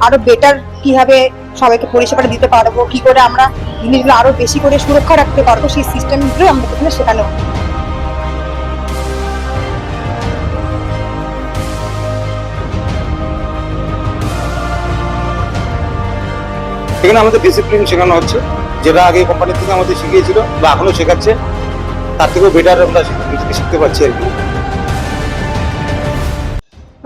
আরও বেটার কীভাবে সবাইকে পরিষেবাটা দিতে পারব, কি করে আমরা জিনিসগুলো আরও বেশি করে সুরক্ষা রাখতে পারব, সেই সিস্টেমগুলো আমাদের এখানে শেখানো। এখানে আমাদের ডিসিপ্লিন শেখানো হচ্ছে যেটা আগে কোম্পানি থেকে আমাদের শিখিয়েছিল বা এখনও শেখাচ্ছে, তার থেকেও বেটার আমরা শিখ- শিখতে পারছি আর কি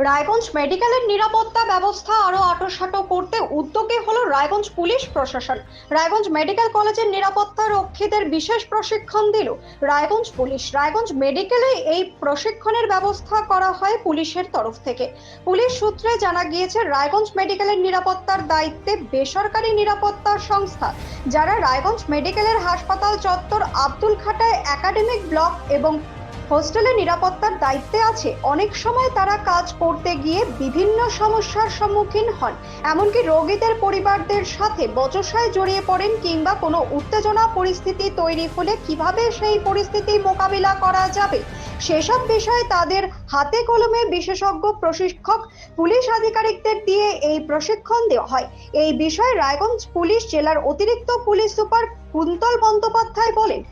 রায়গঞ্জ মেডিকেলের নিরাপত্তা ব্যবস্থা আরও আটোসাটো করতে উদ্যোগী হলো রায়গঞ্জ পুলিশ প্রশাসন। রায়গঞ্জ মেডিকেল কলেজের নিরাপত্তা রক্ষীদের বিশেষ প্রশিক্ষণ দিল রায়গঞ্জ পুলিশ। রায়গঞ্জ মেডিকেলে এই প্রশিক্ষণের ব্যবস্থা করা হয় পুলিশের তরফ থেকে। পুলিশ সূত্রে জানা গিয়েছে, রায়গঞ্জ মেডিকেলের নিরাপত্তার দায়িত্বে বেসরকারি নিরাপত্তা সংস্থা, যারা রায়গঞ্জ মেডিকেলের হাসপাতাল চত্বর আব্দুল খাটায় একাডেমিক ব্লক এবং হোস্টেলের নিরাপত্তার দায়িত্বে আছে। অনেক সময় তারা কাজ করতে গিয়ে বিভিন্ন সমস্যার সম্মুখীন হন। এমনকি রোগীদের পরিবারদের সাথে বচসায় জড়িয়ে পড়েন কিংবা কোনো উত্তেজনা পরিস্থিতি তৈরি হলে কীভাবে সেই পরিস্থিতি মোকাবিলা করা যাবে? সেসব বিষয়ে তাদের হাতে কলমে বিশেষজ্ঞ প্রশিক্ষক, পুলিশ আধিকারিকদের দিয়ে এই প্রশিক্ষণ দেওয়া হয়। এই বিষয়ে রায়গঞ্জ পুলিশ জেলার অতিরিক্ত পুলিশ সুপার কুন্তল বন্দ্যোপাধ্যায় বলেন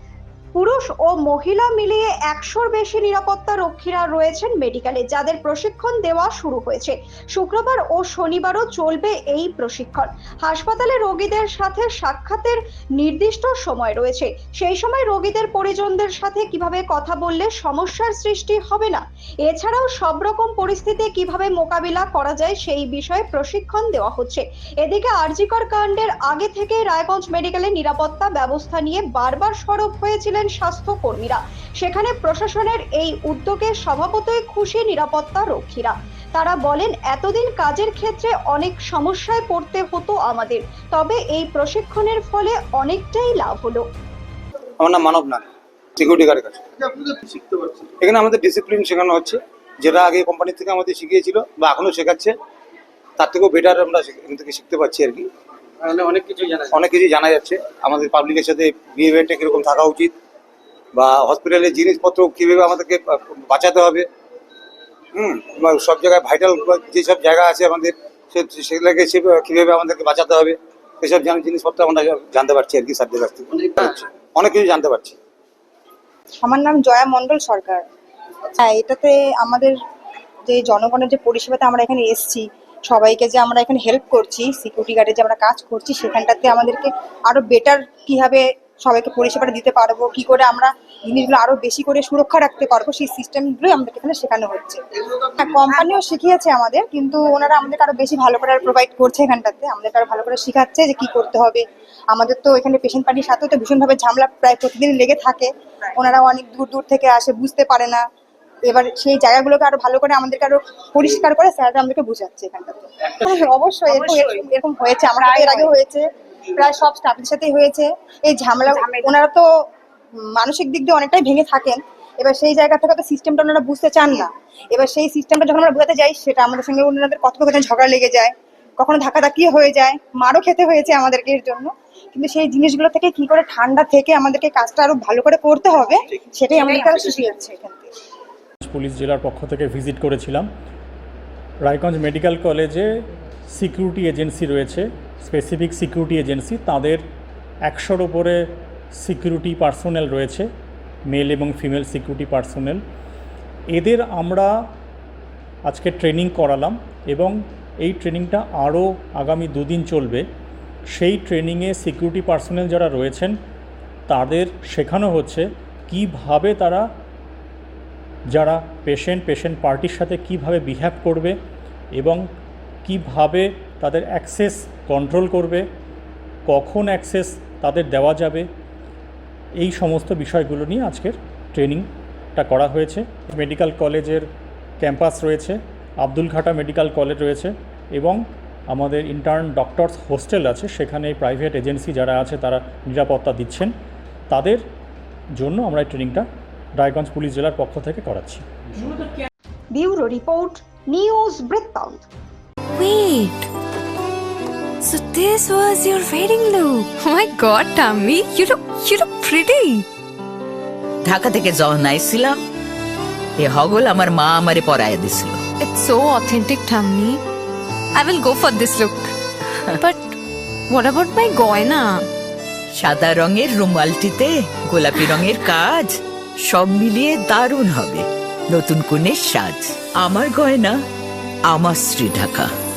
পুরুষ ও মহিলা মিলিয়ে একশোর বেশি নিরাপত্তা রক্ষীরা রয়েছেন মেডিকেলে, যাদের প্রশিক্ষণ দেওয়া শুরু হয়েছে। শুক্রবার ও শনিবারও চলবে এই প্রশিক্ষণ। হাসপাতালে রোগীদের সাথে সাক্ষাতের নির্দিষ্ট সময় রয়েছে। সেই সময় রোগীদের পরিজনদের সাথে কীভাবে কথা বললে সমস্যার সৃষ্টি হবে না? এছাড়াও সব রকম পরিস্থিতি কীভাবে মোকাবিলা করা যায় সেই বিষয়ে প্রশিক্ষণ দেওয়া হচ্ছে। এদিকে আরজিকর কাণ্ডের আগে থেকে রায়গঞ্জ মেডিকেলে নিরাপত্তা ব্যবস্থা নিয়ে বারবার সরব হয়েছিলেন স্বাস্থ্যকর্মীরা। সেখানে প্রশাসনের এই উদ্যোগে স্বভাবতই খুশি নিরাপত্তা রক্ষীরা। তারা বলেন এতদিন কাজের ক্ষেত্রে অনেক সমস্যায় পড়তে হতো আমাদের তবে এই প্রশিক্ষণের ফলে অনেকটাই লাভ হলো। আমার নাম মানব নাথ সিকিউরিটি গার্ডের কাছে। এখানে আমাদের ডিসিপ্লিন শেখানো হচ্ছে। যেটা আগে কোম্পানি থেকে আমাদের শিখিয়েছিল বা এখনও শেখাচ্ছে তার থেকেও বেটার আমরা এখান থেকে শিখতে পারছি আর কি। মানে অনেক কিছু জানা অনেক কিছু জানা যাচ্ছে। আমাদের পাবলিকের সাথে বিহেভিয়ারটা কীরকম থাকা উচিত বা হসপিটালের জিনিসপত্র কীভাবে আমাদেরকে বাঁচাতে হবে। হুম বা সব জায়গায় ভাইটাল যেসব জায়গা আছে আমাদের সে- সেগুলোকে সে কীভাবে আমাদেরকে বাঁচাতে হবে সেসব জান- জিনিসপত্র আমরা জানতে পারছি আর কি স্যারদের কাছ থেকে। অনেক অনেক কিছু জানতে পারছি। আমার নাম জয়া মণ্ডল সরকার। হ্যাঁ এটাতে আমাদের যে জনগণের যে পরিষেবাতে আমরা এখানে এসেছি সবাইকে যে আমরা এখানে হেল্প করছি সিকিউরিটি গার্ডে যে আমরা কাজ করছি সেখানটাতে আমাদেরকে আরও বেটার কীভাবে সবাইকে পরিষেবাটা দিতে পারব কি করে আমরা জিনিসগুলো আরও বেশি করে সুরক্ষা রাখতে পারব সেই সিস্টেমগুলোই আমাদের এখানে শেখানো হচ্ছে। হ্যাঁ কোম্পানিও শিখিয়েছে আমাদের কিন্তু ওনারা আমাদেরকে আরও বেশি ভালো করে প্রোভাইড করছে এখানটাতে আমাদেরকে আরও ভালো করে শেখাচ্ছে যে কি করতে হবে। আমাদের তো এখানে পেশেন্ট পার্টির সাথেও তো ভীষণভাবে ঝামেলা প্রায় প্রতিদিন লেগে থাকে ওনারা অনেক দূর দূর থেকে আসে বুঝতে পারে না। এবার সেই জায়গাগুলোকে আরও ভালো করে আমাদেরকে আরও পরিষ্কার করে স্যাররা আমাদেরকে বুঝাচ্ছে এখানটাতে। হ্যাঁ, অবশ্যই এরকম এরকম হয়েছে আমার এর আগে হয়েছে। প্রায় সব স্টাফের সাথেই হয়েছে। এই ঝামেলা ওনারা তো মানসিক দিক দিয়ে অনেকটাই ভেঙে থাকেন। এবার সেই জায়গা থেকে তো সিস্টেমটা ওনারা বুঝতে চান না। এবার সেই সিস্টেমটা যখন আমরা বোঝাতে যাই সেটা আমাদের সঙ্গে ওনাদের কথোপকথনে ঝগড়া লেগে যায়। কখনো ধাক্কা ধাক্কাধাক্কি হয়ে যায়। মারও খেতে হয়েছে আমাদেরকে এর জন্য। কিন্তু সেই জিনিসগুলো থেকে কি করে ঠান্ডা থেকে আমাদেরকে কাজটা আরও ভালো করে করতে হবে সেটাই আমাদেরকে আরও শিখিয়েছে এখান থেকে। পুলিশ জেলার পক্ষ থেকে ভিজিট করেছিলাম। রায়গঞ্জ মেডিকেল কলেজে সিকিউরিটি এজেন্সি রয়েছে। স্পেসিফিক সিকিউরিটি এজেন্সি তাদের একশোর ওপরে সিকিউরিটি পার্সোনেল রয়েছে মেল এবং ফিমেল সিকিউরিটি পার্সোনেল এদের আমরা আজকে ট্রেনিং করালাম এবং এই ট্রেনিংটা আরও আগামী দুদিন চলবে। সেই ট্রেনিংয়ে সিকিউরিটি পার্সোনেল যারা রয়েছেন, তাদের শেখানো হচ্ছে কীভাবে তারা যারা পেশেন্ট পেশেন্ট পার্টির সাথে কীভাবে বিহেভ করবে এবং কীভাবে তাদের অ্যাক্সেস কন্ট্রোল করবে, কখন অ্যাক্সেস তাদের দেওয়া যাবে, এই সমস্ত বিষয়গুলো নিয়ে আজকের ট্রেনিংটা করা হয়েছে। মেডিকেল কলেজের ক্যাম্পাস রয়েছে, আব্দুল ঘাটা মেডিকেল কলেজ রয়েছে এবং আমাদের ইন্টার্ন ডক্টরস হোস্টেল আছে, সেখানে প্রাইভেট এজেন্সি যারা আছে তারা নিরাপত্তা দিচ্ছেন। তাদের জন্য আমরা এই ট্রেনিংটা রায়গঞ্জ পুলিশ জেলার পক্ষ থেকে করাচ্ছি। ব্যুরো রিপোর্ট নিউজ বৃত্তান্ত। Wait. So this was your wedding look. Oh my god, Tammy, you look you look pretty. Dhaka থেকে যখন আইছিলাম এ হগল আমার মা আমারে পরায় দিছিল It's so authentic, Tammy. I will go for this look. But what about my গয়না সাদা রঙের রুমালটিতে গোলাপি রঙের কাজ সব মিলিয়ে দারুণ হবে নতুন কনের সাজ আমার গয়না আমার শ্রী ঢাকা